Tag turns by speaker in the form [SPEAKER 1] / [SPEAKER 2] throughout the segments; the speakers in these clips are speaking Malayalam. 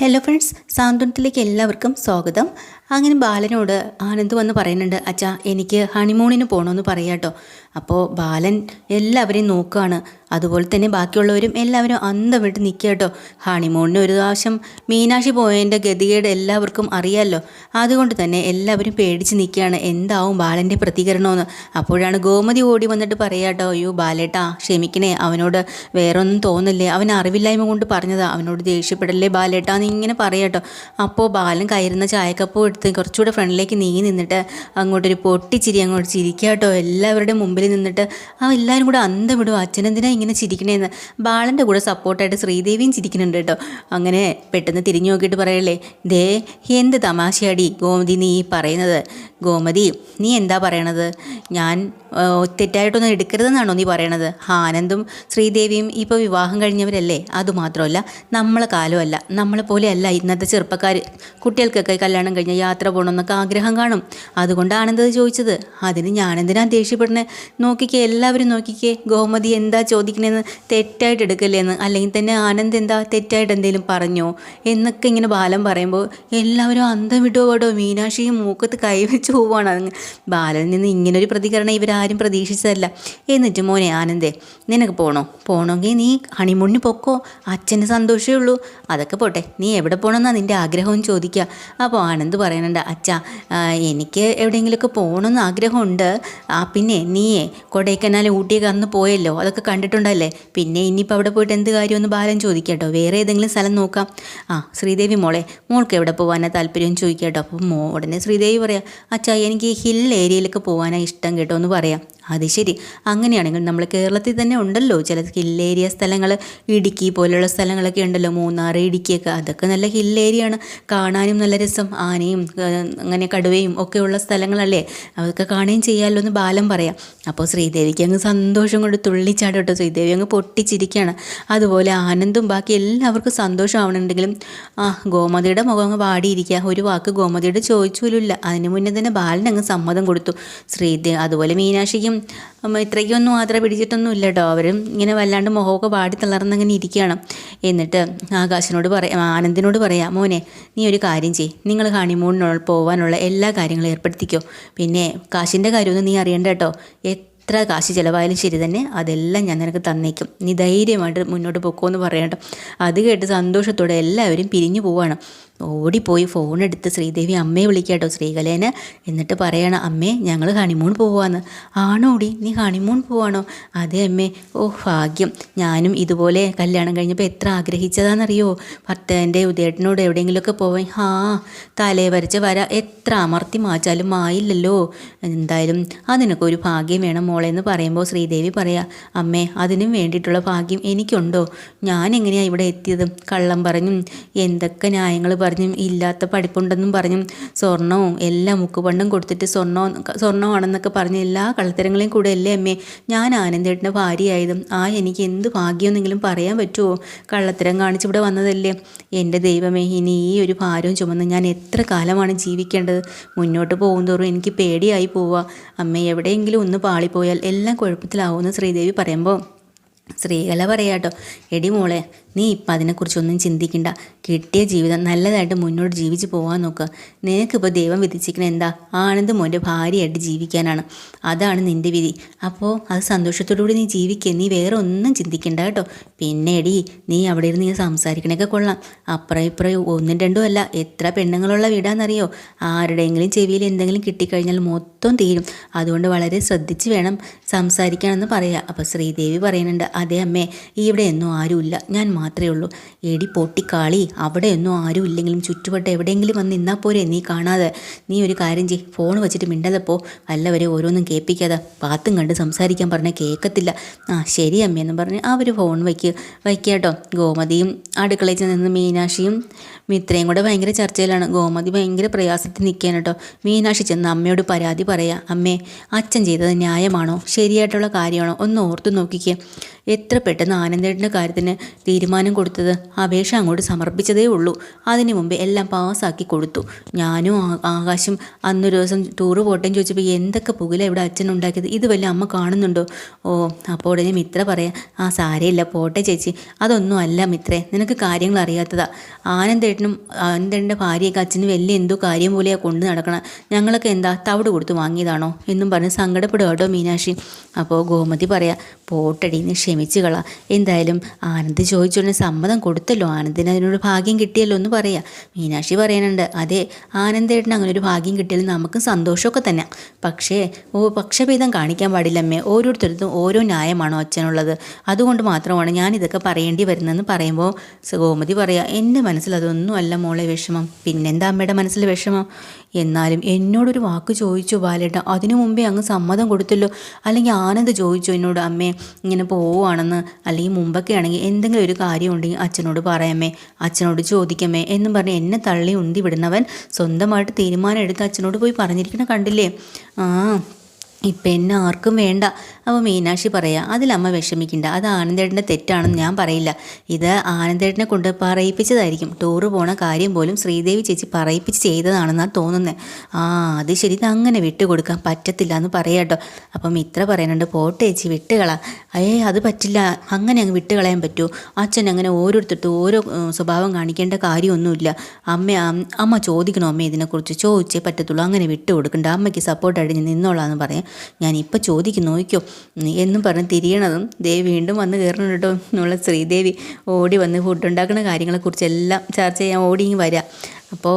[SPEAKER 1] ഹലോ ഫ്രണ്ട്സ് സാന്ത്വനത്തിലേക്ക് എല്ലാവർക്കും സ്വാഗതം. അങ്ങനെ ബാലനോട് ആനന്ദ് വന്ന് പറയുന്നുണ്ട് അച്ഛാ എനിക്ക് ഹണിമൂണിന് പോകണമെന്ന് പറയാട്ടോ. അപ്പോൾ ബാലൻ എല്ലാവരെയും നോക്കുകയാണ് അതുപോലെ തന്നെ ബാക്കിയുള്ളവരും എല്ലാവരും അന്തം വിട്ട് നിൽക്കുക കേട്ടോ ഹണിമൂണിന് ഒരു പ്രാവശ്യം മീനാക്ഷി പോയതിന്റെ ഗതികേട് എല്ലാവർക്കും അറിയാമല്ലോ അതുകൊണ്ട് തന്നെ എല്ലാവരും പേടിച്ച് നിൽക്കുകയാണ് എന്താവും ബാലന്റെ പ്രതികരണമെന്ന് അപ്പോഴാണ് ഗോമതി ഓടി വന്നിട്ട് പറയാട്ടോ അയ്യോ ബാലേട്ടാ ക്ഷമിക്കണേ. അവനോട് വേറെ ഒന്നും തോന്നില്ലേ? അവൻ അറിവില്ലായ്മ കൊണ്ട് പറഞ്ഞതാ. അവനോട് ദേഷ്യപ്പെടല്ലേ ബാലേട്ടാ? എന്ന് ഇങ്ങനെ പറയാട്ടോ അപ്പോൾ ബാലൻ കയറുന്ന ചായക്കപ്പോ എടുത്ത് കുറച്ചുകൂടെ ഫ്രണ്ടിലേക്ക് നീങ്ങി നിന്നിട്ട് അങ്ങോട്ടൊരു പൊട്ടിച്ചിരി അങ്ങോട്ട് ചിരിക്കാട്ടോ എല്ലാവരുടെ മുമ്പിൽ നിന്നിട്ട് ആ എല്ലാവരും കൂടെ അന്തം വിടും അച്ഛനെന്തിനാ ഇങ്ങനെ ചിരിക്കണേന്ന്? ബാലന്റെ കൂടെ സപ്പോർട്ടായിട്ട് ശ്രീദേവിയും ചിരിക്കുന്നുണ്ട് കേട്ടോ. അങ്ങനെ പെട്ടെന്ന് തിരിഞ്ഞു നോക്കിയിട്ട് പറയല്ലേ ദേ എന്ത് തമാശയാടി ഗോമതി നീ പറയുന്നത്? ഗോമതി നീ എന്താ പറയണത്? ഞാൻ തെറ്റായിട്ടൊന്നും എടുക്കരുതെന്നാണോ നീ പറയണത്? ആനന്ദും ശ്രീദേവിയും ഇപ്പോൾ വിവാഹം കഴിഞ്ഞവരല്ലേ? അതുമാത്രമല്ല നമ്മളെ കാലമല്ല. നമ്മളെ പോലെയല്ല ഇന്നത്തെ ചെറുപ്പക്കാർ കുട്ടികൾക്കൊക്കെ കല്യാണം കഴിഞ്ഞ യാത്ര പോകണമെന്നൊക്കെ ആഗ്രഹം കാണും. അതുകൊണ്ട് ആനന്ദത് ചോദിച്ചത്? അതിന് ഞാനെന്തിനാ ദേഷ്യപ്പെടുന്നത് നോക്കിക്കേ എല്ലാവരും നോക്കിക്കേ. ഗോമതി എന്താ ചോദിക്കണേന്ന് തെറ്റായിട്ട് എടുക്കല്ലേന്ന്? അല്ലെങ്കിൽ തന്നെ ആനന്ദ് എന്താ തെറ്റായിട്ട് എന്തെങ്കിലും പറഞ്ഞോ? എന്നൊക്കെ ഇങ്ങനെ ബാലം പറയുമ്പോൾ എല്ലാവരും അന്തം പാടോ മീനാക്ഷിയും മൂക്കത്ത് കൈവച്ച് പോവാണ് അങ്ങ് ബാലനിൽ നിന്ന് ഇങ്ങനൊരു പ്രതികരണം ഇവരാരും പ്രതീക്ഷിച്ചതല്ല. എന്നിട്ട് മോനെ ആനന്ദേ നിനക്ക് പോകണോ പോകണമെങ്കിൽ നീ ഹണിമൂണിന് പൊക്കോ? അച്ഛന് സന്തോഷമേ ഉള്ളൂ. അതൊക്കെ പോട്ടെ നീ എവിടെ പോകണമെന്നാണ് നിന്റെ ആഗ്രഹവും ചോദിക്കുക അപ്പോൾ ആനന്ദ് പറയുന്നുണ്ട് അച്ഛാ എനിക്ക് എവിടെയെങ്കിലുമൊക്കെ പോകണമെന്ന് ആഗ്രഹമുണ്ട്. ആ പിന്നെ നീയേ കൊടൈക്കനാൽ ഊട്ടിയൊക്കെ അന്ന് പോയല്ലോ അതൊക്കെ കണ്ടിട്ടുണ്ടല്ലേ? പിന്നെ ഇനിയിപ്പോൾ അവിടെ പോയിട്ട് എന്ത് കാര്യമെന്ന് ബാലൻ ചോദിക്കട്ടോ വേറെ ഏതെങ്കിലും സ്ഥലം നോക്കാം. ആ ശ്രീദേവി മോളെ മോൾക്ക് എവിടെ പോകാനാണ് താല്പര്യം? ചോദിക്കട്ടോ അപ്പോൾ മോ ഉടനെ ശ്രീദേവി പറയാം അച്ഛാ എനിക്ക് ഹിൽ ഏരിയയിലേക്ക് പോകാനാണ് ഇഷ്ടം കേട്ടോ എന്ന് പറയാം. അത് ശരി. അങ്ങനെയാണെങ്കിൽ നമ്മൾ കേരളത്തിൽ തന്നെ ഉണ്ടല്ലോ. ചില ഹില്ലേരിയ സ്ഥലങ്ങൾ ഇടുക്കി പോലെയുള്ള സ്ഥലങ്ങളൊക്കെ ഉണ്ടല്ലോ. മൂന്നാർ ഇടുക്കിയൊക്കെ. അതൊക്കെ നല്ല ഹില്ലേരിയാണ് കാണാനും നല്ല രസം. ആനയും അങ്ങനെ കടുവയും ഒക്കെ ഉള്ള സ്ഥലങ്ങളല്ലേ? അതൊക്കെ കാണുകയും ചെയ്യാമല്ലോ എന്ന് ബാലം പറയാം. അപ്പോൾ ശ്രീദേവിക്ക് അങ്ങ് സന്തോഷം കൊണ്ട് തുള്ളിച്ചാടോട്ടോ ശ്രീദേവി അങ്ങ് പൊട്ടിച്ചിരിക്കുകയാണ് അതുപോലെ ആനന്ദും ബാക്കി എല്ലാവർക്കും സന്തോഷമാവണമെങ്കിലും ആ ഗോമതിയുടെ മുഖം അങ്ങ് വാടിയിരിക്കുക ഒരു വാക്ക് ഗോമതിയുടെ ചോദിച്ചുപോലുമില്ല. അതിന് മുന്നേ തന്നെ ബാലൻ അങ്ങ് സമ്മതം കൊടുത്തു. ശ്രീദേവി അതുപോലെ മീനാക്ഷിക്കും ഇത്രയ്ക്കൊന്നും മാത്രം പിടിച്ചിട്ടൊന്നും ഇല്ല കേട്ടോ അവരും ഇങ്ങനെ വല്ലാണ്ട് മുഖമൊക്കെ വാടി തളർന്നങ്ങനെ ഇരിക്കുകയാണ്. എന്നിട്ട് ആകാശിനോട് പറയാം ആനന്ദിനോട് പറയാം മോനെ നീ ഒരു കാര്യം ചെയ് നിങ്ങൾ ഹണിമൂണിനുള്ള പോകാനുള്ള എല്ലാ കാര്യങ്ങളും ഏർപ്പെടുത്തിക്കോ. പിന്നെ കാശിന്റെ കാര്യമൊന്നും നീ അറിയണ്ട കേട്ടോ. എത്ര കാശ് ചിലവായാലും ശരി തന്നെ അതെല്ലാം ഞാൻ നിനക്ക് തന്നേക്കും. നീ ധൈര്യമായിട്ട് മുന്നോട്ട് പൊക്കോന്ന് പറയണ്ട അത് കേട്ട് സന്തോഷത്തോടെ എല്ലാവരും പിരിഞ്ഞു പോവാണ്. ഓടിപ്പോയി ഫോൺ എടുത്ത് ശ്രീദേവി അമ്മയെ വിളിക്കാട്ടോ ശ്രീകലേന്. എന്നിട്ട് പറയണം അമ്മേ ഞങ്ങൾ ഹണിമൂൺ പോവാന്ന്. ആണോടി നീ ഹണിമൂൺ പോവാണോ? അതെ അമ്മേ. ഓ ഭാഗ്യം. ഞാനും ഇതുപോലെ കല്യാണം കഴിഞ്ഞപ്പോൾ എത്ര ആഗ്രഹിച്ചതാണെന്നറിയോ ഭർത്താവിന്റെ ഉദയേട്ടനോട് എവിടെയെങ്കിലുമൊക്കെ പോവാൻ ഹാ തലേ വരച്ച വര എത്ര അമർത്തി മാച്ചാലും ആയില്ലല്ലോ എന്തായാലും അതിനൊക്കെ ഒരു ഭാഗ്യം വേണം മോളെ എന്ന് പറയുമ്പോൾ ശ്രീദേവി പറയാ അമ്മേ അതിനും വേണ്ടിയിട്ടുള്ള ഭാഗ്യം എനിക്കുണ്ടോ? ഞാൻ എങ്ങനെയാണ് ഇവിടെ എത്തിയത്? കള്ളം പറഞ്ഞും എന്തൊക്കെ ന്യായങ്ങൾ പറഞ്ഞും ഇല്ലാത്ത പഠിപ്പുണ്ടെന്നും പറഞ്ഞും സ്വർണവും എല്ലാം മുക്കുപണ്ടും കൊടുത്തിട്ട് സ്വർണം സ്വർണമാണെന്നൊക്കെ പറഞ്ഞ് എല്ലാ കളത്തരങ്ങളെയും കൂടെ അല്ലേ അമ്മേ? ഞാൻ ആനന്ദേട്ടന്റെ ഭാര്യയായതും. ആ എനിക്ക് എന്ത് ഭാഗ്യമെന്നെങ്കിലും പറയാൻ പറ്റുമോ കള്ളത്തരം കാണിച്ച് ഇവിടെ വന്നതല്ലേ? എന്റെ ദൈവമേ ഇനി ഈ ഒരു ഭാരവും ചുമന്ന് ഞാൻ എത്ര കാലമാണ് ജീവിക്കേണ്ടത്? മുന്നോട്ട് പോകുന്തോറും എനിക്ക് പേടിയായി പോവുക. അമ്മ എവിടെയെങ്കിലും ഒന്ന് പാളിപ്പോയാൽ എല്ലാം കുഴപ്പത്തിലാവുമെന്ന് ശ്രീദേവി പറയുമ്പോൾ സ്ത്രീകളെ പറയാട്ടോ. എടി മോളെ നീ ഇപ്പം അതിനെക്കുറിച്ചൊന്നും ചിന്തിക്കണ്ട. കിട്ടിയ ജീവിതം നല്ലതായിട്ട് മുന്നോട്ട് ജീവിച്ച് പോകാൻ നോക്കുക നിനക്കിപ്പോൾ ദൈവം വിധിച്ചിരിക്കുന്ന എന്താ? ആനന്ദ് മോന്റെ ഭാര്യയായിട്ട് ജീവിക്കാനാണ്. അതാണ് നിന്റെ വിധി. അപ്പോൾ അത് സന്തോഷത്തോടുകൂടി നീ ജീവിക്കുക നീ വേറെ ഒന്നും ചിന്തിക്കണ്ട കേട്ടോ. പിന്നെടി നീ അവിടെ ഇരുന്ന് നീ സംസാരിക്കണൊക്കെ കൊള്ളാം. അപ്പുറം ഇപ്പുറം ഒന്നും രണ്ടും അല്ല. എത്ര പെണ്ണുങ്ങളുള്ള വീടാണെന്നറിയോ ആരുടെയെങ്കിലും ചെവിയിൽ എന്തെങ്കിലും കിട്ടിക്കഴിഞ്ഞാൽ മൊത്തം തീരും. അതുകൊണ്ട് വളരെ ശ്രദ്ധിച്ച് വേണം സംസാരിക്കാനെന്ന് പറയുക അപ്പോൾ ശ്രീദേവി പറയുന്നുണ്ട് അതെ അമ്മേ ഇവിടെ ഇവിടെയൊന്നും ആരുമില്ല. ഞാൻ മാത്രമേ ഉള്ളൂ. എടി പൊട്ടിക്കാളി അവിടെയൊന്നും ആരും ഇല്ലെങ്കിലും ചുറ്റുവട്ടം എവിടെയെങ്കിലും വന്ന് നിന്നാൽ പോരെ നീ കാണാതെ. നീ ഒരു കാര്യം ചെയ് ഫോൺ വെച്ചിട്ട് മിണ്ടാതെ പോ. വല്ലവരെ ഓരോന്നും കേൾപ്പിക്കാതെ. പാത്തും കണ്ട് സംസാരിക്കാൻ പറഞ്ഞാൽ കേൾക്കത്തില്ല. ആ ശരി അമ്മയെന്ന് പറഞ്ഞ് അവർ ഫോൺ വയ്ക്കുക വയ്ക്കാട്ടോ ഗോമതിയും അടുക്കളയിൽ നിന്ന് മീനാക്ഷിയും മിത്രയും കൂടെ ഭയങ്കര ചർച്ചയിലാണ്. ഗോമതി ഭയങ്കര പ്രയാസത്തിൽ നിൽക്കാൻ കേട്ടോ. മീനാക്ഷി ചെന്ന് അമ്മയോട് പരാതി പറയാം. അമ്മേ അച്ഛൻ ചെയ്തത് ന്യായമാണോ? ശരിയായിട്ടുള്ള കാര്യമാണോ? ഒന്ന് ഓർത്ത് നോക്കിക്കേ. എത്ര പെട്ടെന്ന് ആനന്ദേട്ടന്റെ കാര്യത്തിന് തീരുമാനം കൊടുത്തത്. അപേക്ഷ അങ്ങോട്ട് സമർപ്പിച്ചതേ ഉള്ളൂ. അതിനു മുമ്പ് എല്ലാം പാസ്സാക്കി കൊടുത്തു. ഞാനും ആകാശും അന്നൊരു ദിവസം ടൂറ് പോട്ടേന്ന് ചോദിച്ചപ്പോൾ എന്തൊക്കെ പുകില ഇവിടെ അച്ഛൻ ഉണ്ടാക്കിയത്? ഇത് വല്ല അമ്മ കാണുന്നുണ്ടോ? ഓ അപ്പോൾ ഉടനെ മിത്ര പറയാം ആ സാരയില്ല പോട്ടെ ചേച്ചി. അതൊന്നും അല്ല മിത്രേ നിനക്ക് കാര്യങ്ങൾ അറിയാത്തതാ. ആനന്ദേട്ടനും ആനന്ദേട്ടന്റെ ഭാര്യയൊക്കെ അച്ഛന് വലിയ എന്തോ കാര്യം പോലെയാണ് കൊണ്ടു നടക്കണം. ഞങ്ങളൊക്കെ എന്താ തവിട് കൊടുത്ത് വാങ്ങിയതാണോ? എന്നും പറഞ്ഞ് സങ്കടപ്പെടുക കേട്ടോ മീനാക്ഷി. അപ്പോൾ ഗോമതി പറയാം പോട്ടടി നീ ക്ഷമിച്ചു കള. എന്തായാലും ആനന്ദ് ചോദിച്ചോണ്ട് സമ്മതം കൊടുത്തല്ലോ. ആനന്ദിന് അതിനൊരു ഭാഗ്യം കിട്ടിയല്ലോ എന്ന് പറയാ. മീനാക്ഷി പറയാനുണ്ട് അതെ ആനന്ദേട്ടന് അങ്ങനെ ഒരു ഭാഗ്യം കിട്ടിയാലും നമുക്ക് സന്തോഷമൊക്കെ തന്നെ. പക്ഷേ ഓ പക്ഷഭേദം കാണിക്കാൻ പാടില്ലമ്മേ. ഓരോരുത്തരത്തും ഓരോ ന്യായമാണോ അച്ഛനുള്ളത്. അതുകൊണ്ട് മാത്രമാണ് ഞാൻ ഇതൊക്കെ പറയേണ്ടി വരുന്നതെന്ന് പറയുമ്പോൾ ഗോമതി പറയാ എന്റെ മനസ്സിൽ അതൊന്നും അല്ല മോളെ വിഷമം. പിന്നെന്താ അമ്മയുടെ മനസ്സിൽ വിഷമം? എന്നാലും എന്നോടൊരു വാക്ക് ചോദിച്ചു ബാലേട്ട. അതിനു മുമ്പേ അങ്ങ് സമ്മതം കൊടുത്തല്ലോ. അല്ലെങ്കിൽ ആനന്ദ് ചോദിച്ചു എന്നോട് അമ്മേ ഇങ്ങനെ പോവുകയാണെന്ന് അല്ലെങ്കിൽ മുമ്പൊക്കെ ആണെങ്കിൽ എന്തെങ്കിലും ഒരു കാര്യം ഉണ്ടെങ്കിൽ അച്ഛനോട് പറയാമേ അച്ഛനോട് ചോദിക്കമേ എന്നും പറഞ്ഞ് എന്നെ തള്ളി ഉന്തി വിടുന്നവൻ സ്വന്തമായിട്ട് തീരുമാനം എടുത്ത് അച്ഛനോട് പോയി പറഞ്ഞിരിക്കണ കണ്ടില്ലേ? ആ ഇപ്പം എന്നെ ആർക്കും വേണ്ട. അപ്പോൾ മീനാക്ഷി പറയാം അമ്മ വിഷമിക്കണ്ട. അത് ആനന്ദേട്ടന്റെ തെറ്റാണെന്ന് ഞാൻ പറയില്ല. ഇത് ആനന്ദേട്ടനെ കൊണ്ട് പറയിപ്പിച്ചതായിരിക്കും. ടൂറ് പോണ കാര്യം പോലും ശ്രീദേവി ചേച്ചി പറയിപ്പിച്ച് ചെയ്തതാണെന്നാണ് തോന്നുന്നത് ആ അത് ശരി. ഇത് അങ്ങനെ വിട്ടുകൊടുക്കാൻ പറ്റത്തില്ല എന്ന് പറയാട്ടോ അപ്പം ഇത്ര പറയുന്നുണ്ട് പോട്ടെ ചേച്ചി വിട്ടുകളാ. ഏ അത് പറ്റില്ല. അങ്ങനെ അങ്ങ് വിട്ടുകളയാൻ പറ്റുമോ അച്ഛൻ അങ്ങനെ ഓരോരുത്തർക്കും ഓരോ സ്വഭാവം കാണിക്കേണ്ട കാര്യമൊന്നുമില്ല. അമ്മ അമ്മ ചോദിക്കണോ? അമ്മ ഇതിനെക്കുറിച്ച്? ചോദിച്ചേ പറ്റത്തുള്ളൂ. അങ്ങനെ വിട്ടു കൊടുക്കണ്ട അമ്മയ്ക്ക് സപ്പോർട്ടായിട്ട് ഞാൻ നിന്നോളാന്ന് പറയാം. ഇപ്പം ചോദിക്കും നോക്കിയോ എന്നും പറഞ്ഞ് തിരിയണതും ദേവി വീണ്ടും വന്ന് കയറണം കേട്ടോ എന്നുള്ള ശ്രീദേവി ഓടി വന്ന് ഫുഡ് ഉണ്ടാക്കുന്ന കാര്യങ്ങളെക്കുറിച്ചെല്ലാം ചർച്ച ചെയ്യാൻ ഓടി വരിക അപ്പോൾ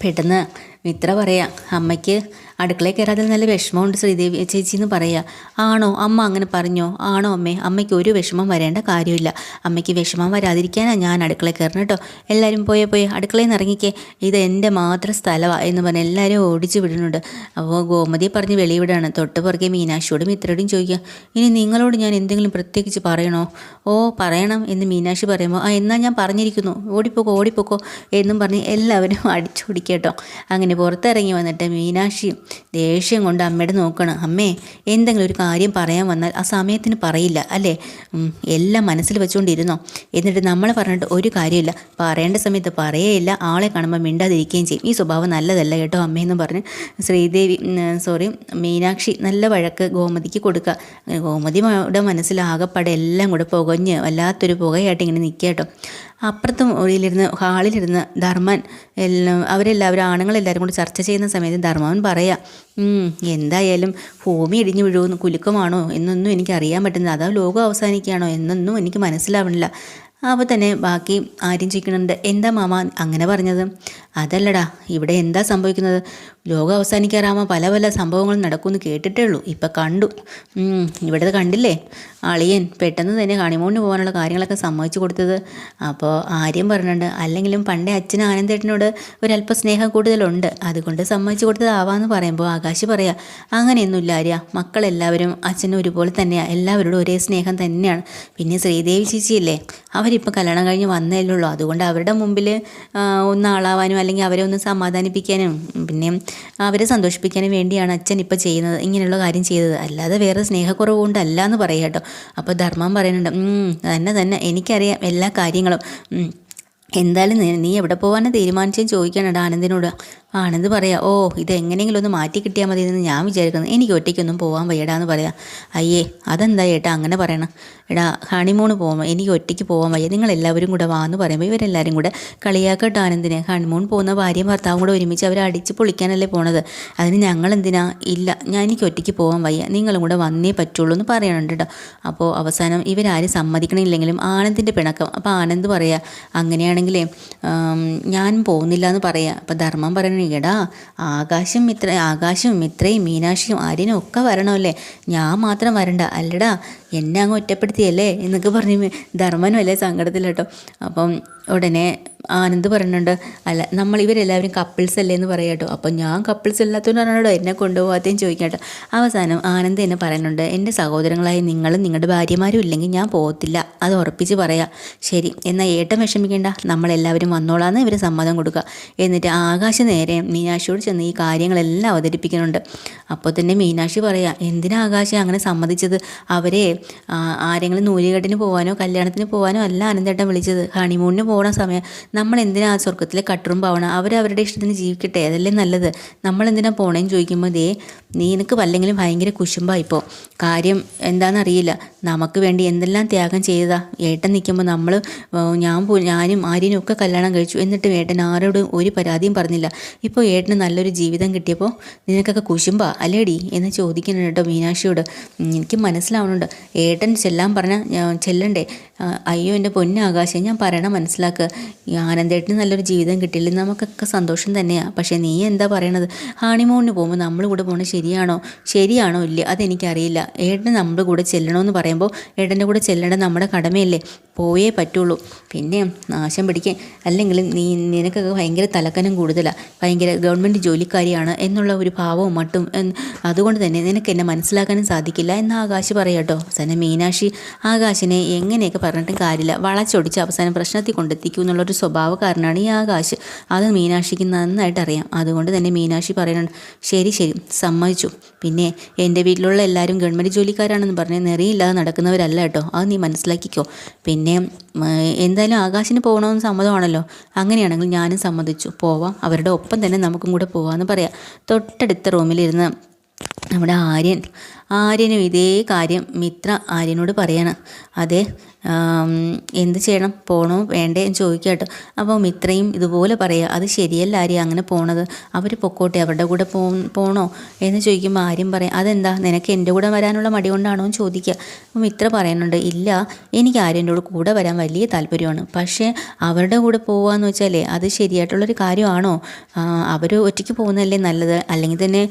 [SPEAKER 1] പെട്ടെന്ന് മിത്ര പറയാം. അമ്മയ്ക്ക് അടുക്കളയിൽ കയറാതെ നല്ല വിഷമമുണ്ട് ശ്രീദേവി ചേച്ചി എന്ന് പറയാ. ആണോ? അമ്മ അങ്ങനെ പറഞ്ഞോ? ആണോ അമ്മേ? അമ്മയ്ക്ക് ഒരു വിഷമം വരേണ്ട കാര്യമില്ല. അമ്മയ്ക്ക് വിഷമം വരാതിരിക്കാനാണ് ഞാൻ അടുക്കളയിൽ കയറണം കേട്ടോ. എല്ലാവരും പോയേ പോയി. അടുക്കളയിൽ നിന്ന് ഇറങ്ങിക്കേ. ഇത് എന്റെ മാത്രം സ്ഥലമാണ് എന്ന് പറഞ്ഞ് എല്ലാവരും ഓടിച്ചു വിടുന്നുണ്ട്. അപ്പോൾ ഗോമതി പറഞ്ഞ് വെളിവിടാണ് തൊട്ട് പുറകെ മീനാക്ഷിയോടും ഇത്രയോടും ചോദിക്കുക. ഇനി നിങ്ങളോട് ഞാൻ എന്തെങ്കിലും പ്രത്യേകിച്ച് പറയണോ? ഓ പറയണം എന്ന് മീനാക്ഷി പറയുമ്പോൾ ആ എന്നാൽ ഞാൻ പറഞ്ഞിരിക്കുന്നു. ഓടിപ്പോക്കോ ഓടിപ്പോക്കോ എന്നും പറഞ്ഞ് എല്ലാവരും അടിച്ചു കേട്ടോ. അങ്ങനെ പുറത്തിറങ്ങി വന്നിട്ട് മീനാക്ഷി ദേഷ്യം കൊണ്ട് അമ്മയുടെ നോക്കണം. അമ്മേ എന്തെങ്കിലും ഒരു കാര്യം പറയാൻ വന്നാൽ ആ സമയത്തിന് പറയില്ല അല്ലേ? എല്ലാം മനസ്സിൽ വെച്ചുകൊണ്ടിരുന്നോ എന്നിട്ട് നമ്മൾ പറഞ്ഞിട്ട് ഒരു കാര്യമില്ല പറയേണ്ട സമയത്ത് പറയേയില്ല. ആളെ കാണുമ്പോൾ മിണ്ടാതിരിക്കുകയും ചെയ്യും. ഈ സ്വഭാവം നല്ലതല്ല കേട്ടോ അമ്മയെന്ന് പറഞ്ഞ് ശ്രീദേവി സോറി മീനാക്ഷി നല്ല വഴക്ക് ഗോമതിക്ക് കൊടുക്കുക. ഗോമതിയുടെ മനസ്സിലാകപ്പാടെ എല്ലാം കൂടെ പുകഞ്ഞ് വല്ലാത്തൊരു പുകയായിട്ട് ഇങ്ങനെ നിൽക്കുക കേട്ടോ. അപ്പുറത്തും മുറിയിലിരുന്ന് ഹാളിലിരുന്ന് ധർമ്മൻ എല്ലാം അവരെല്ലാവരും ആണുങ്ങളെല്ലാവരും കൂടി ചർച്ച ചെയ്യുന്ന സമയത്ത് ധർമ്മവൻ പറയാം "ഉം, എന്തായാലും ഭൂമി ഇടിഞ്ഞു വീഴുമെന്ന് കുലുക്കമാണോ എന്നൊന്നും എനിക്ക് അറിയാൻ പറ്റുന്നില്ല. അതോ ലോകം അവസാനിക്കുകയാണോ എന്നൊന്നും എനിക്ക് മനസ്സിലാവണില്ല. അപ്പോൾ തന്നെ ബാക്കി ആരും ചോദിക്കുന്നുണ്ട്. എന്താ മാമ അങ്ങനെ പറഞ്ഞത്? അതല്ലടാ ഇവിടെ എന്താ സംഭവിക്കുന്നത്? ലോകം അവസാനിക്കാറാകുമ്പോൾ പല പല സംഭവങ്ങൾ നടക്കുമെന്ന് കേട്ടിട്ടേ ഉള്ളൂ. ഇപ്പം കണ്ടു. ഇവിടത് ഇവിടെ കണ്ടില്ലേ? അളിയൻ പെട്ടെന്ന് തന്നെ ഹണിമൂണിന് പോകാനുള്ള കാര്യങ്ങളൊക്കെ സമ്മതിച്ചു കൊടുത്തത്. അപ്പോൾ ആര്യം പറഞ്ഞിട്ടുണ്ട് അല്ലെങ്കിലും പണ്ടേ അച്ഛൻ ആനന്ദേട്ടനോട് ഒരല്പ സ്നേഹം കൂടുതലുണ്ട്. അതുകൊണ്ട് സമ്മതിച്ചു കൊടുത്തതാവാന്ന് പറയുമ്പോൾ ആകാശ് പറയാ അങ്ങനെയൊന്നുമില്ല ആര്യ. മക്കളെല്ലാവരും അച്ഛനും ഒരുപോലെ തന്നെയാണ് എല്ലാവരോടും ഒരേ സ്നേഹം തന്നെയാണ്. പിന്നെ ശ്രീദേവി ചേച്ചിയില്ലേ? അവരിപ്പോൾ കല്യാണം കഴിഞ്ഞ് വന്നേ ഉള്ളൂ. അതുകൊണ്ട് അവരുടെ മുമ്പിൽ ഒന്ന് ആളാവാനും അല്ലെങ്കിൽ അവരെ ഒന്ന് സമാധാനിപ്പിക്കാനും പിന്നെ അവരെ സന്തോഷിപ്പിക്കാനും വേണ്ടിയാണ് അച്ഛൻ ഇപ്പോൾ ചെയ്യുന്നത് ഇങ്ങനെയുള്ള കാര്യം ചെയ്തത് അല്ലാതെ വേറെ സ്നേഹക്കുറവ് കൊണ്ടല്ല എന്ന് പറയാം കേട്ടോ അപ്പോൾ ധർമ്മം പറയുന്നുണ്ട് "ഉം, തന്നെ തന്നെ എനിക്കറിയാം എല്ലാ കാര്യങ്ങളും. എന്തായാലും നീ എവിടെ പോകാനാണ് തീരുമാനിച്ചെന്ന് ചോദിക്കാനുണ്ട് ആനന്ദിനോട്. ആനന്ദ് പറയാം ഓ ഇത് എങ്ങനെയെങ്കിലും ഒന്ന് മാറ്റി കിട്ടിയാൽ മതി എന്ന് ഞാൻ വിചാരിക്കുന്നു. എനിക്ക് ഒറ്റയ്ക്കൊന്നും പോകാൻ വയ്യടാന്ന് പറയാം. അയ്യേ അതെന്താ ഏട്ടാ അങ്ങനെ പറയണം? എടാ ഹണിമൂണ് പോകുമ്പോൾ എനിക്ക് ഒറ്റയ്ക്ക് പോകാൻ വയ്യ. നിങ്ങൾ എല്ലാവരും കൂടെ വാ എന്ന് പറയുമ്പോൾ ഇവരെല്ലാവരും കൂടെ കളിയാക്കട്ടെ ആനന്ദിനെ. ഹണിമൂൺ പോകുന്ന ഭാര്യയും ഭർത്താവും കൂടെ ഒരുമിച്ച് അവരെ അടിച്ച് പൊളിക്കാനല്ലേ പോണത്. അതിന് ഞങ്ങൾ എന്തിനാ ഇല്ല ഞാൻ എനിക്ക് ഒറ്റയ്ക്ക് പോകാൻ വയ്യ. നിങ്ങളും കൂടെ വന്നേ പറ്റുള്ളൂ എന്ന് പറയണുണ്ട് കേട്ടോ അപ്പോൾ അവസാനം ഇവരാരും സമ്മതിക്കണില്ലെങ്കിലും ആനന്ദിന്റെ പിണക്കം. അപ്പോൾ ആനന്ദ് പറയുക അങ്ങനെയാണെങ്കിലേ ആം, ഞാൻ പോകുന്നില്ല എന്ന് പറയുക അപ്പോൾ ധർമ്മം പറയണ എടാ ആകാശം ഇത്ര ആകാശം മിത്രയും മീനാക്ഷിയും ആര്യനും ഒക്കെ വരണമല്ലേ? ഞാൻ മാത്രം വരണ്ട. അല്ലടാ എന്നെ അങ്ങ് ഒറ്റപ്പെടുത്തിയല്ലേ? എന്നൊക്കെ പറഞ്ഞ് ധർമ്മനും അല്ലേ സങ്കടത്തിൽ കേട്ടോ അപ്പം ഉടനെ ആനന്ദ് പറയുന്നുണ്ട് അല്ല നമ്മൾ ഇവരെല്ലാവരും കപ്പിൾസ് അല്ലേ എന്ന് പറയാം കേട്ടോ. അപ്പോൾ ഞാൻ കപ്പിൾസ് അല്ലാത്തതുകൊണ്ടാണോ എന്നെ കൊണ്ടുപോകാത്തേന്ന് ചോദിക്കാം അവസാനം ആനന്ദ് എന്നെ പറയുന്നുണ്ട് എന്റെ സഹോദരങ്ങളായ നിങ്ങളും നിങ്ങളുടെ ഭാര്യമാരും ഇല്ലെങ്കിൽ ഞാൻ പോകത്തില്ല അത് ഉറപ്പിച്ച് പറയാം. ശരി എന്നാൽ ഏട്ടൻ വിഷമിക്കേണ്ട. നമ്മളെല്ലാവരും വന്നോളാന്ന് ഇവർ സമ്മതം കൊടുക്കുക. എന്നിട്ട് ആകാശ നേരെ മീനാക്ഷിയോട് ചെന്ന് ഈ കാര്യങ്ങളെല്ലാം അവതരിപ്പിക്കുന്നുണ്ട്. അപ്പോൾ തന്നെ മീനാക്ഷി പറയാം എന്തിനാ ആകാശം അങ്ങനെ സമ്മതിച്ചത്? അവരെ ആരെങ്കിലും നൂലുകെട്ടിന് പോകാനോ കല്യാണത്തിന് പോകാനോ അല്ല ആനന്ദേട്ടൻ വിളിച്ചത്. ഹണിമൂണിന് പോകണ സമയം നമ്മൾ എന്തിനാ ആ സ്വർഗത്തിലെ കട്ടറും പാവണം? അവർ അവരുടെ ഇഷ്ടത്തിന് ജീവിക്കട്ടെ. അതല്ലേ നല്ലത്. നമ്മൾ എന്തിനാ പോണേന്ന് ചോദിക്കുമ്പോൾ ദേ നീ എനിക്ക് വല്ലെങ്കിലും ഭയങ്കര കുശുമ്പായിപ്പോൾ കാര്യം എന്താണെന്നറിയില്ല നമുക്ക് വേണ്ടി എന്തെല്ലാം ത്യാഗം ചെയ്തതാ. ഏട്ടൻ നിൽക്കുമ്പോൾ നമ്മൾ ഞാൻ പോ ഞാനും ആര്യനും ഒക്കെ കല്യാണം കഴിച്ചു. എന്നിട്ട് ഏട്ടൻ ആരോടും ഒരു പരാതിയും പറഞ്ഞില്ല. ഇപ്പോൾ ഏട്ടന് നല്ലൊരു ജീവിതം കിട്ടിയപ്പോൾ നിനക്കൊക്കെ കുശുമ്പാ അല്ലേടി? എന്ന് ചോദിക്കുന്നുണ്ട് കേട്ടോ മീനാക്ഷിയോട്. എനിക്ക് മനസ്സിലാവുന്നുണ്ട്. ഏട്ടൻ ചെല്ലാൻ പറഞ്ഞാൽ ചെല്ലണ്ടേ? അയ്യോ എന്റെ പൊന്നാകാശം ഞാൻ പറയണം മനസ്സിലാക്കുക ആനന്ദേട്ടന് നല്ലൊരു ജീവിതം കിട്ടിയില്ല? നമുക്കൊക്കെ സന്തോഷം തന്നെയാണ് പക്ഷേ നീ എന്താ പറയണത്? ഹണിമൂണിന് പോകുമ്പോൾ നമ്മൾ കൂടെ പോകണത് ശരിയാണോ? ശരിയാണോ ഇല്ല? അതെനിക്കറിയില്ല. ഏട്ടൻ നമ്മുടെ കൂടെ ചെല്ലണമെന്ന് പറയുമ്പോൾ ഏട്ടന്റെ കൂടെ ചെല്ലേണ്ടത് നമ്മുടെ കടമയല്ലേ? പോയേ പറ്റുള്ളൂ. പിന്നെ നാശം പിടിക്കാൻ അല്ലെങ്കിൽ നീ നിനക്കൊക്കെ ഭയങ്കര തലക്കനം കൂടുതലാണ് ഭയങ്കര ഗവൺമെന്റ് ജോലിക്കാരിയാണ് എന്നുള്ള ഒരു ഭാവവും മട്ടും അതുകൊണ്ട് തന്നെ നിനക്ക് എന്നെ മനസ്സിലാക്കാനും സാധിക്കില്ല എന്ന് ആകാശ് പറയാട്ടോ അവസാനം മീനാക്ഷി ആകാശിനെ എങ്ങനെയൊക്കെ പറഞ്ഞിട്ടും കാര്യമില്ല. വളച്ചൊടിച്ച് അവസാനം പ്രശ്നത്തിൽ കൊണ്ടെത്തിക്കും എന്നുള്ളൊരു സ്വഭാവക്കാരനാണ് ഈ ആകാശ്. അത് മീനാക്ഷിക്ക് നന്നായിട്ട് അറിയാം അതുകൊണ്ട് തന്നെ മീനാക്ഷി പറയുന്നുണ്ട് ശരി ശരി സമ്മതിച്ചു. പിന്നെ എന്റെ വീട്ടിലുള്ള എല്ലാവരും ഗവൺമെന്റ് ജോലിക്കാരാണെന്ന് പറഞ്ഞ് നിറയില്ലാതെ നടക്കുന്നവരല്ല കേട്ടോ. അത് നീ മനസ്സിലാക്കിക്കോ. പിന്നെ എന്തായാലും ആകാശിന് പോകണമെന്ന് സമ്മതമാണല്ലോ. അങ്ങനെയാണെങ്കിൽ ഞാനും സമ്മതിച്ചു. പോവാം. അവരുടെ ഒപ്പം തന്നെ നമുക്കും കൂടെ പോവാമെന്ന് പറയാം. തൊട്ടടുത്ത റൂമിലിരുന്ന് നമ്മുടെ ആര്യൻ. ആര്യനും ഇതേ കാര്യം മിത്ര ആര്യനോട് പറയാണ്. അതെ എന്ത് ചെയ്യണം? പോകണോ വേണ്ടേ എന്ന് ചോദിക്കുക കേട്ടോ. അപ്പോൾ മിത്രയും ഇതുപോലെ പറയുക അത് ശരിയല്ല ആര്യ അങ്ങനെ പോണത്? അവർ പൊക്കോട്ടെ അവരുടെ കൂടെ പോ പോണോ? എന്ന് ചോദിക്കുമ്പോൾ ആര്യം പറയാം അതെന്താ? നിനക്ക് എന്റെ കൂടെ വരാനുള്ള മടി കൊണ്ടാണോ എന്ന് ചോദിക്കുക. അപ്പോൾ മിത്ര പറയുന്നുണ്ട് ഇല്ല എനിക്ക് ആര്യന്റെ കൂടെ കൂടെ വരാൻ വലിയ താല്പര്യമാണ്. പക്ഷേ അവരുടെ കൂടെ പോവാന്ന് വെച്ചാലേ അത് ശരിയായിട്ടുള്ളൊരു കാര്യമാണോ? അവർ ഒറ്റയ്ക്ക് പോകുന്നതല്ലേ നല്ലത്? അല്ലെങ്കിൽ തന്നെ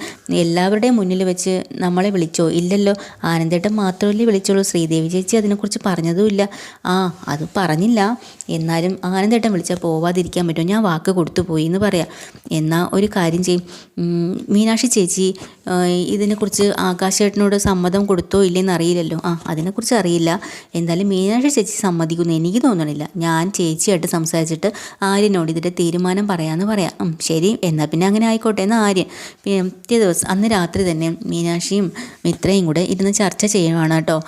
[SPEAKER 1] എല്ലാവരുടെയും മുന്നിൽ വെച്ച് നമ്മളെ വിളിച്ചോ? ഇല്ലല്ലോ. ആനന്ദേട്ടൻ മാത്രമല്ലേ വിളിച്ചോളൂ ശ്രീദേവി ചേച്ചി അതിനെക്കുറിച്ച് പറഞ്ഞതുമില്ല. ആ അത് പറഞ്ഞില്ല. എന്നാലും ആനന്ദേട്ടൻ വിളിച്ചാൽ പോവാതിരിക്കാൻ പറ്റുമോ? ഞാൻ വാക്ക് കൊടുത്തു പോയി എന്ന് പറയാം. എന്നാൽ ഒരു കാര്യം ചെയ്യും. മീനാക്ഷി ചേച്ചി ഇതിനെക്കുറിച്ച് ആകാശേട്ടനോട് സമ്മതം കൊടുത്തോ ഇല്ലെന്ന് അറിയില്ലല്ലോ. ആ അതിനെക്കുറിച്ച് അറിയില്ല. എന്തായാലും മീനാക്ഷി ചേച്ചി സമ്മതിക്കുന്നു. എനിക്ക് തോന്നണില്ല. ഞാൻ ചേച്ചിയായിട്ട് സംസാരിച്ചിട്ട് ആര്യനോട് ഇതിന്റെ തീരുമാനം പറയാമെന്ന് പറയാം. ശരി. എന്നാൽ പിന്നെ അങ്ങനെ ആയിക്കോട്ടെ. എന്ന് ആര്യൻ പിന്നെ പിറ്റേ ദിവസം അന്ന് രാത്രി തന്നെ മീനാക്ഷിയും മിത്രയും കൂടെ ഇരുന്ന് ചർച്ച ചെയ്യുവാണ് കേട്ടോ.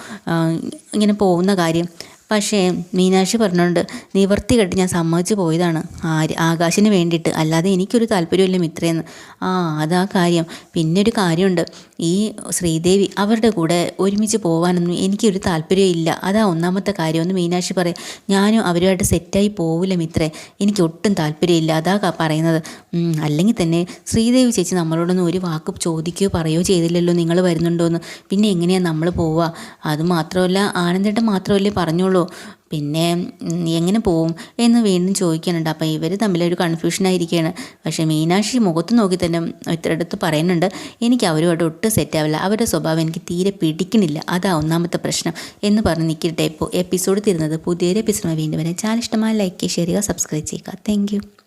[SPEAKER 1] ഇങ്ങനെ പോകുന്ന കാര്യം. പക്ഷേ മീനാക്ഷി പറഞ്ഞുകൊണ്ട് നിവർത്തി കെട്ട് ഞാൻ സമ്മതിച്ചു പോയതാണ്. ആര് ആകാശിന് വേണ്ടിയിട്ട്. അല്ലാതെ എനിക്കൊരു താല്പര്യമില്ല മിത്രയെന്ന് ആ അതാ കാര്യം. പിന്നെ ഒരു കാര്യമുണ്ട്. ഈ ശ്രീദേവി അവരുടെ കൂടെ ഒരുമിച്ച് പോകാനൊന്നും എനിക്കൊരു താല്പര്യമില്ല അതാ ഒന്നാമത്തെ കാര്യം. ഒന്ന് മീനാക്ഷി പറയും ഞാനും അവരുമായിട്ട് സെറ്റായി പോവില്ല മിത്രേ. എനിക്ക് ഒട്ടും താല്പര്യമില്ല. അതാ പറയുന്നത്. അല്ലെങ്കിൽ തന്നെ ശ്രീദേവി ചേച്ചി നമ്മളോടൊന്നും ഒരു വാക്ക് ചോദിക്കുകയോ പറയുകയോ ചെയ്തില്ലല്ലോ നിങ്ങൾ വരുന്നുണ്ടോ എന്ന് പിന്നെ എങ്ങനെയാണ് നമ്മൾ പോവുക അത് മാത്രമല്ല ആനന്ദേട്ടൻ മാത്രമല്ലേ പറഞ്ഞോളൂ പിന്നെ എങ്ങനെ പോവും എന്ന് വീണ്ടും ചോദിക്കുന്നുണ്ട്. അപ്പം ഇവർ തമ്മിലൊരു കൺഫ്യൂഷനായിരിക്കുകയാണ് പക്ഷേ മീനാക്ഷി മുഖത്ത് നോക്കി തന്നെ ഇത്തരടുത്ത് പറയുന്നുണ്ട് എനിക്ക് അവരുമായിട്ട് ഒട്ടും സെറ്റാവില്ല അവരുടെ സ്വഭാവം എനിക്ക് തീരെ പിടിക്കുന്നില്ല അതാ ഒന്നാമത്തെ പ്രശ്നം. എന്ന് പറഞ്ഞ് നിൽക്കട്ടെ. ഇപ്പോൾ എപ്പിസോഡ് തരുന്നത് പുതിയൊരു എപ്പിസോഡ് വീണ്ടും വരെ. ചാനൽ ഇഷ്ടമായ ലൈക്ക് ചെയ്യുക സബ്സ്ക്രൈബ് ചെയ്യുക. താങ്ക്